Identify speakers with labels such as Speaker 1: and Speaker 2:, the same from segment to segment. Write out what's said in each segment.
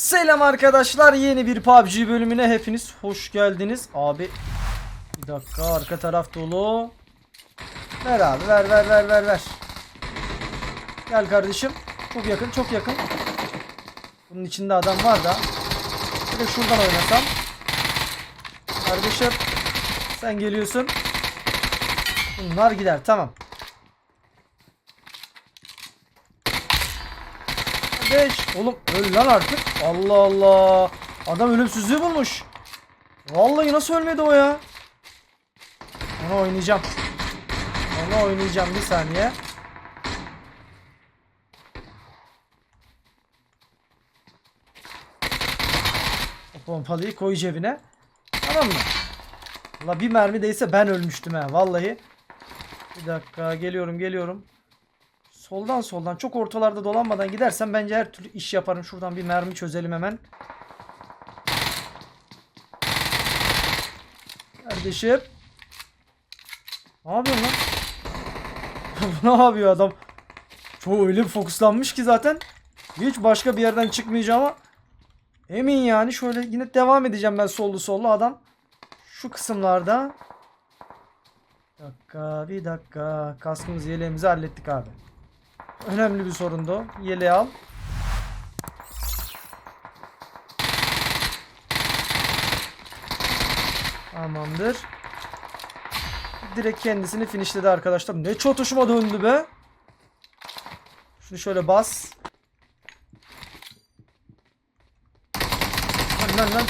Speaker 1: Selam arkadaşlar yeni bir PUBG bölümüne hepiniz hoş geldiniz. Abi bir dakika arka taraf dolu. Ver abi ver ver ver ver ver. Gel kardeşim. Çok yakın çok yakın. Bunun içinde adam var da. Bir de şuradan oynasam. Kardeşim sen geliyorsun. Bunlar gider tamam. Kardeş. Oğlum öl lan artık. Allah Allah. Adam ölümsüzlüğü bulmuş. Vallahi nasıl ölmedi o ya? Onu oynayacağım. Onu oynayacağım bir saniye. O pompalıyı koy cebine. Tamam mı? La bir mermi değse ben ölmüştüm ha vallahi. Bir dakika geliyorum geliyorum. Soldan soldan çok ortalarda dolanmadan gidersem bence her türlü iş yaparım. Şuradan bir mermi çözelim hemen. Kardeşim. Ne yapıyorsun lan? Ne yapıyor adam? Çoğu öyle bir fokuslanmış ki zaten. Hiç başka bir yerden çıkmayacağım ama emin yani şöyle yine devam edeceğim ben sollu sollu adam. Şu kısımlarda. Bir dakika bir dakika. Kaskımızı yeleğimizi hallettik abi. Önemli bir sorundu. Yeleği al. Tamamdır. Direkt kendisini finishledi arkadaşlar. Ne çotuşuma döndü be. Şunu şöyle bas. Lan lan.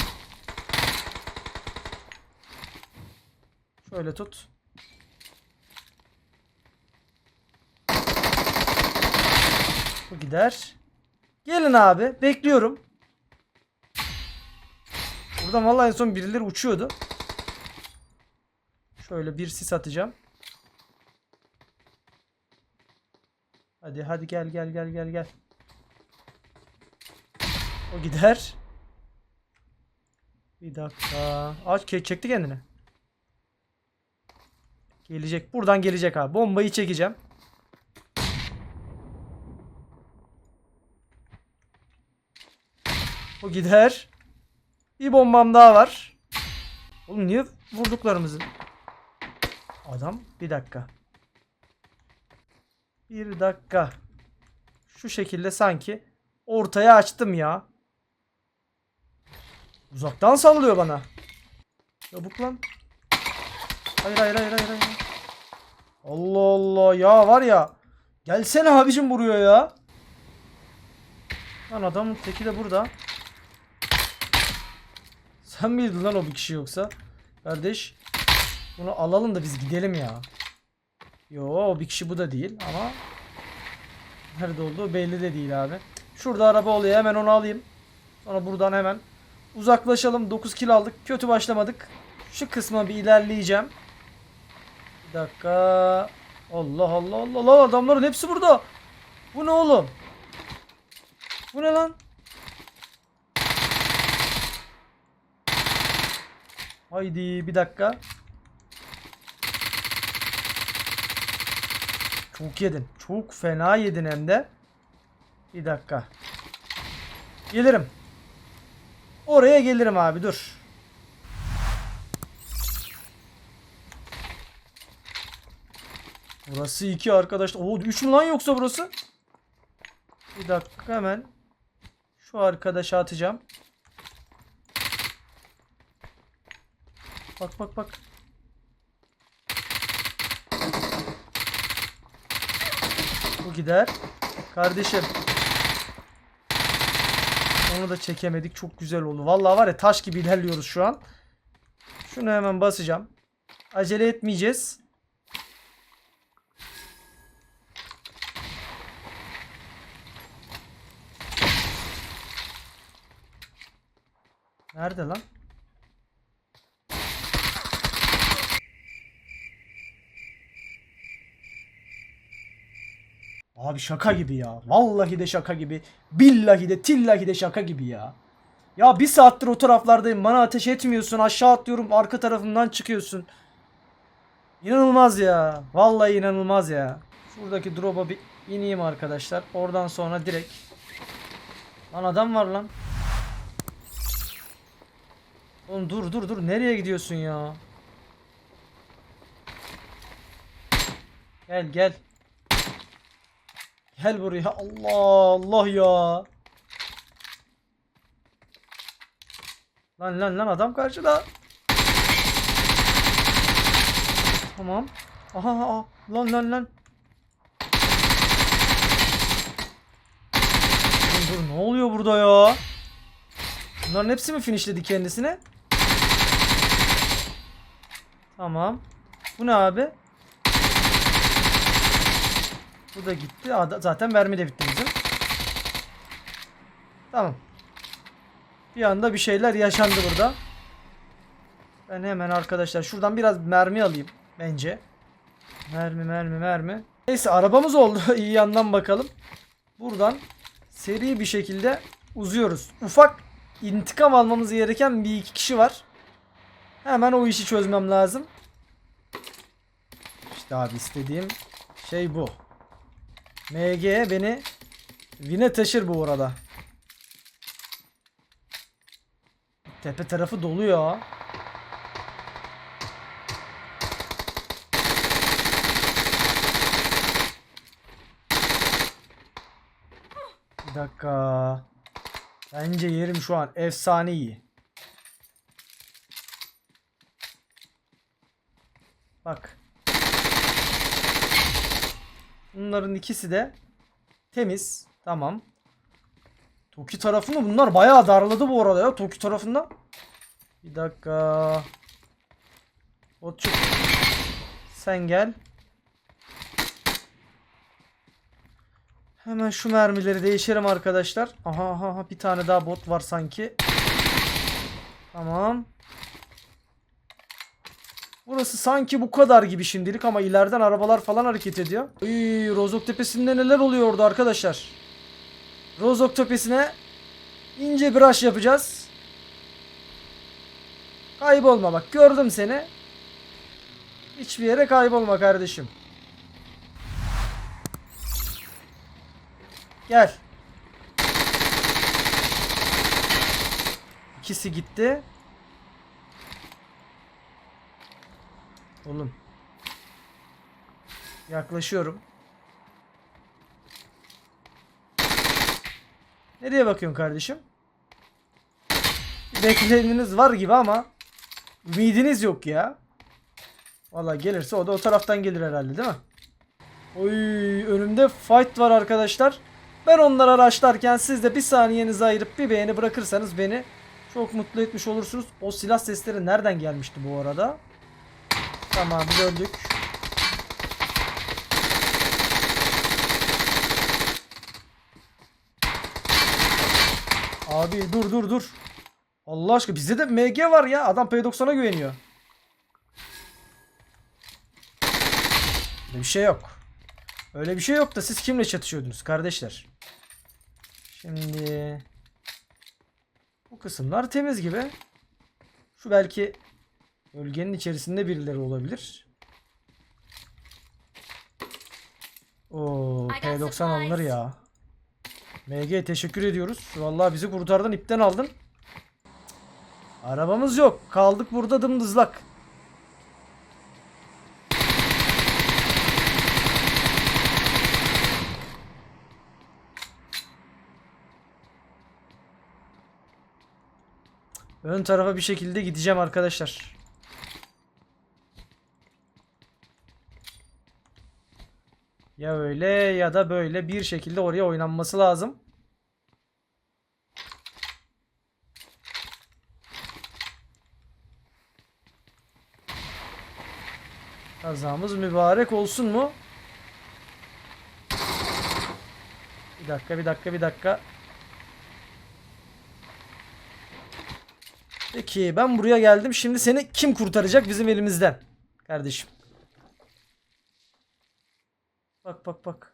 Speaker 1: Şöyle tut. Bu gider. Gelin abi. Bekliyorum. Buradan vallahi en son birileri uçuyordu. Şöyle bir sis atacağım. Hadi hadi gel gel gel gel gel. O gider. Bir dakika. Aç çekti kendini. Gelecek. Buradan gelecek abi. Bombayı çekeceğim. O gider. Bir bombam daha var. Oğlum niye vurduklarımızı? Adam bir dakika. Bir dakika. Şu şekilde sanki ortaya açtım ya. Uzaktan sallıyor bana. Çabuk lan. Hayır hayır hayır hayır. hayır. Allah Allah ya var ya. Gelsene abicim buraya ya. Lan adamın teki de burada. Sen miydin lan o bir kişi yoksa? Kardeş. Bunu alalım da biz gidelim ya. Yo o bir kişi bu da değil ama nerede olduğu belli de değil abi. Şurada araba oluyor hemen onu alayım. Sonra buradan hemen uzaklaşalım. 9 kill aldık. Kötü başlamadık. Şu kısma bir ilerleyeceğim. Bir dakika. Allah Allah Allah Allah adamların hepsi burada. Bu ne oğlum? Bu ne lan? Haydi bir dakika. Çok yedin. Çok fena yedin hem de. Bir dakika. Gelirim. Oraya gelirim abi dur. Burası iki arkadaşlar. Oo 3 mü lan yoksa burası? Bir dakika hemen. Şu arkadaşa atacağım. Bak bak bak. Bu gider. Kardeşim. Onu da çekemedik. Çok güzel oldu. Vallahi var ya taş gibi ilerliyoruz şu an. Şunu hemen basacağım. Acele etmeyeceğiz. Nerede lan? Abi şaka gibi ya. Vallahi de şaka gibi. Billahi de tillahi de şaka gibi ya. Ya bir saattir o taraflardayım. Bana ateş etmiyorsun. Aşağı atlıyorum. Arka tarafımdan çıkıyorsun. İnanılmaz ya. Vallahi inanılmaz ya. Şuradaki drop'a bir ineyim arkadaşlar. Oradan sonra direkt. Lan adam var lan. Oğlum dur dur dur nereye gidiyorsun ya? Gel gel. Gel buraya. Allah Allah ya. Lan lan lan adam karşıda. Tamam. Aha aha. Lan lan lan. Dur, dur ne oluyor burada ya? Bunların hepsi mi finishledi kendisine? Tamam. Bu ne abi? Bu da gitti. Zaten mermi de bitti bizim. Tamam. Bir anda bir şeyler yaşandı burada. Ben hemen arkadaşlar şuradan biraz mermi alayım bence. Mermi mermi mermi. Neyse arabamız oldu. İyi yandan bakalım. Buradan seri bir şekilde uzuyoruz. Ufak intikam almamız gereken bir iki kişi var. Hemen o işi çözmem lazım. İşte abi istediğim şey bu. MG beni Vine taşır bu arada. Tepe tarafı dolu ya. Bir dakika. Bence yerim şu an efsane iyi. Bak. Bunların ikisi de temiz. Tamam. Toki tarafını bunlar bayağı darladı bu arada ya. Toki tarafında. Bir dakika. Botçuk. Sen gel. Hemen şu mermileri değişelim arkadaşlar. Aha aha, bir tane daha bot var sanki. Tamam. Burası sanki bu kadar gibi şimdilik ama ileriden arabalar falan hareket ediyor. Uy, Rozok Tepesi'nde neler oluyor orada arkadaşlar? Rozok Tepesi'ne ince bir rush yapacağız. Kaybolma bak gördüm seni. Hiçbir yere kaybolma kardeşim. Gel. İkisi gitti. Oğlum. Yaklaşıyorum. Nereye bakıyorsun kardeşim? Bekleniniz var gibi ama ümidiniz yok ya. Valla gelirse o da o taraftan gelir herhalde değil mi? Oy önümde fight var arkadaşlar. Ben onları araçlarken siz de bir saniyenizi ayırıp bir beğeni bırakırsanız beni çok mutlu etmiş olursunuz. O silah sesleri nereden gelmişti bu arada? Tamam biz öldük. Abi dur dur dur. Allah aşkına bizde de MG var ya. Adam P90'a güveniyor. Öyle bir şey yok. Öyle bir şey yok da siz kimle çatışıyordunuz kardeşler? Şimdi bu kısımlar temiz gibi. Şu belki bölgenin içerisinde birileri olabilir. Oo,
Speaker 2: I got
Speaker 1: P90 alınır ya. MG teşekkür ediyoruz. Vallahi bizi kurtardın ipten aldın. Arabamız yok. Kaldık burada dımdızlak. Ön tarafa bir şekilde gideceğim arkadaşlar. Ya öyle ya da böyle bir şekilde oraya oynanması lazım. Kazamız mübarek olsun mu? Bir dakika bir dakika bir dakika. Peki ben buraya geldim. Şimdi seni kim kurtaracak bizim elimizden? Kardeşim. Bak bak bak.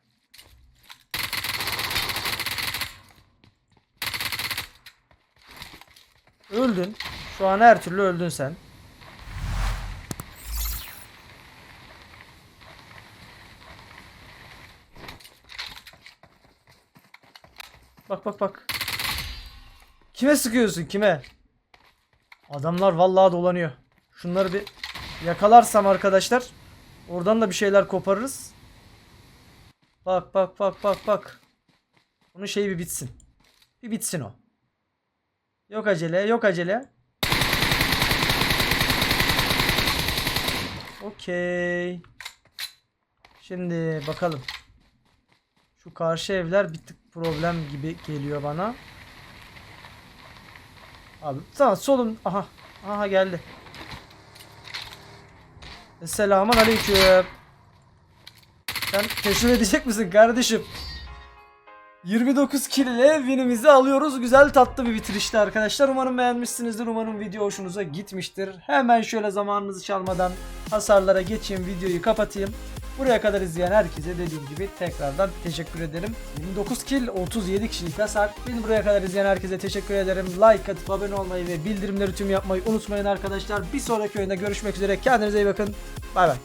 Speaker 1: Öldün. Şu an her türlü öldün sen. Bak bak bak. Kime sıkıyorsun kime? Adamlar vallahi dolanıyor. Şunları bir yakalarsam arkadaşlar oradan da bir şeyler koparırız. Bak bak bak bak bak. Bunun şeyi bir bitsin. Bir bitsin o. Yok acele, yok acele. Okey. Şimdi bakalım. Şu karşı evler bir tık problem gibi geliyor bana. Abi tamam solum aha aha geldi. Selamun aleyküm. Sen teşrif edecek misin kardeşim? 29 kill ile winimizi alıyoruz. Güzel tatlı bir bitirişti arkadaşlar. Umarım beğenmişsinizdir. Umarım video hoşunuza gitmiştir. Hemen şöyle zamanınızı çalmadan hasarlara geçeyim. Videoyu kapatayım. Buraya kadar izleyen herkese dediğim gibi tekrardan teşekkür ederim. 29 kill 37 kişilik hasar. Beni buraya kadar izleyen herkese teşekkür ederim. Like atıp abone olmayı ve bildirimleri tüm yapmayı unutmayın arkadaşlar. Bir sonraki oyunda görüşmek üzere. Kendinize iyi bakın. Bay bay.